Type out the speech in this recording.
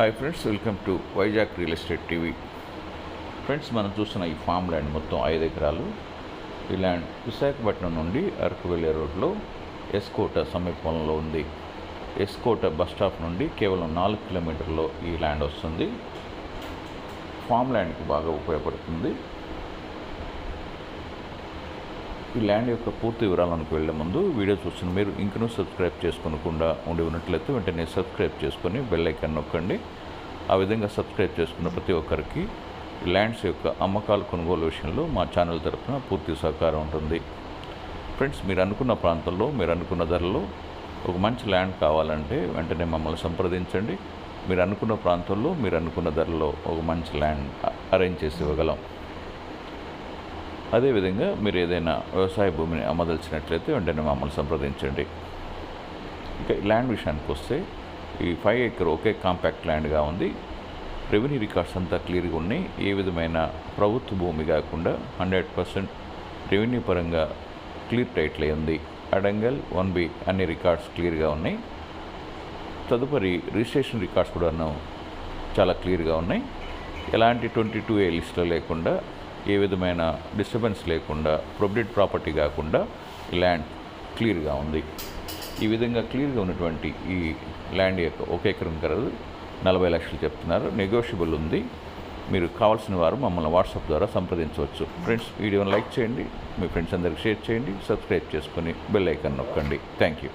Hi friends welcome to Vizag real estate TV friends మనం చూస్తున్న ఈ ఫామ్ ల్యాండ్ మొత్తం ఐదు ఎకరాలు. ఈ ల్యాండ్ విశాఖపట్నం నుండి అరకు వెళ్ళే రోడ్లో ఎస్కోట సమీపంలో ఉంది. ఎస్కోట బస్ స్టాప్ నుండి కేవలం నాలుగు కిలోమీటర్లో ఈ ల్యాండ్ వస్తుంది. ఫామ్ ల్యాండ్కి బాగా ఉపయోగపడుతుంది. ఈ ల్యాండ్ యొక్క పూర్తి వివరాలకు వెళ్ళే ముందు వీడియో చూస్తున్న మీరు ఇంకనూ సబ్స్క్రైబ్ చేసుకోకుండా ఉండి ఉన్నట్లయితే వెంటనే సబ్స్క్రైబ్ చేసుకొని బెల్ ఐకాన్ నొక్కండి. ఆ విధంగా సబ్స్క్రైబ్ చేసుకున్న ప్రతి ఒక్కరికి ల్యాండ్స్ యొక్క అమ్మకాలు కొనుగోలు విషయంలో మా ఛానల్ తరఫున పూర్తి సహకారం ఉంటుంది. ఫ్రెండ్స్ మీరు అనుకున్న ప్రాంతంలో మీరు అనుకున్న ధరలో ఒక మంచి ల్యాండ్ కావాలంటే వెంటనే మమ్మల్ని సంప్రదించండి. మీరు అనుకున్న ప్రాంతంలో మీరు అనుకున్న ధరలో ఒక మంచి ల్యాండ్ అరేంజ్ చేసి ఇవ్వగలం. అదేవిధంగా మీరు ఏదైనా వ్యవసాయ భూమిని అమ్మదలిచినట్లయితే వెంటనే మమ్మల్ని సంప్రదించండి. ఇక ల్యాండ్ విషయానికి వస్తే ఈ ఫైవ్ ఏకర్ ఒకే కాంపాక్ట్ ల్యాండ్గా ఉంది. రెవెన్యూ రికార్డ్స్ అంతా క్లియర్గా ఉన్నాయి. ఏ విధమైన ప్రభుత్వ భూమి కాకుండా హండ్రెడ్ పర్సెంట్ రెవెన్యూ పరంగా క్లియర్ టైటిల్ ఉంది. అడంగల్ వన్ బి అన్ని రికార్డ్స్ క్లియర్గా ఉన్నాయి. తదుపరి రిజిస్ట్రేషన్ రికార్డ్స్ కూడాను చాలా క్లియర్గా ఉన్నాయి. ఎలాంటి ట్వంటీ టూ ఏ లిస్టులో లేకుండా ఏ విధమైన డిస్టర్బెన్స్ లేకుండా ప్రొబిడెడ్ ప్రాపర్టీ కాకుండా ల్యాండ్ క్లియర్గా ఉంది. ఈ విధంగా క్లియర్గా ఉన్నటువంటి ఈ ల్యాండ్ యొక్క ఒక ఎకరం కరదు నలభై లక్షలు చెప్తున్నారు. నెగోషియబుల్ ఉంది. మీరు కావాల్సిన వారు మమ్మల్ని వాట్సాప్ ద్వారా సంప్రదించవచ్చు. ఫ్రెండ్స్ వీడియోని లైక్ చేయండి. మీ ఫ్రెండ్స్ అందరికి షేర్ చేయండి. సబ్స్క్రైబ్ చేసుకొని బెల్ ఐకాన్ నొక్కండి. Thank you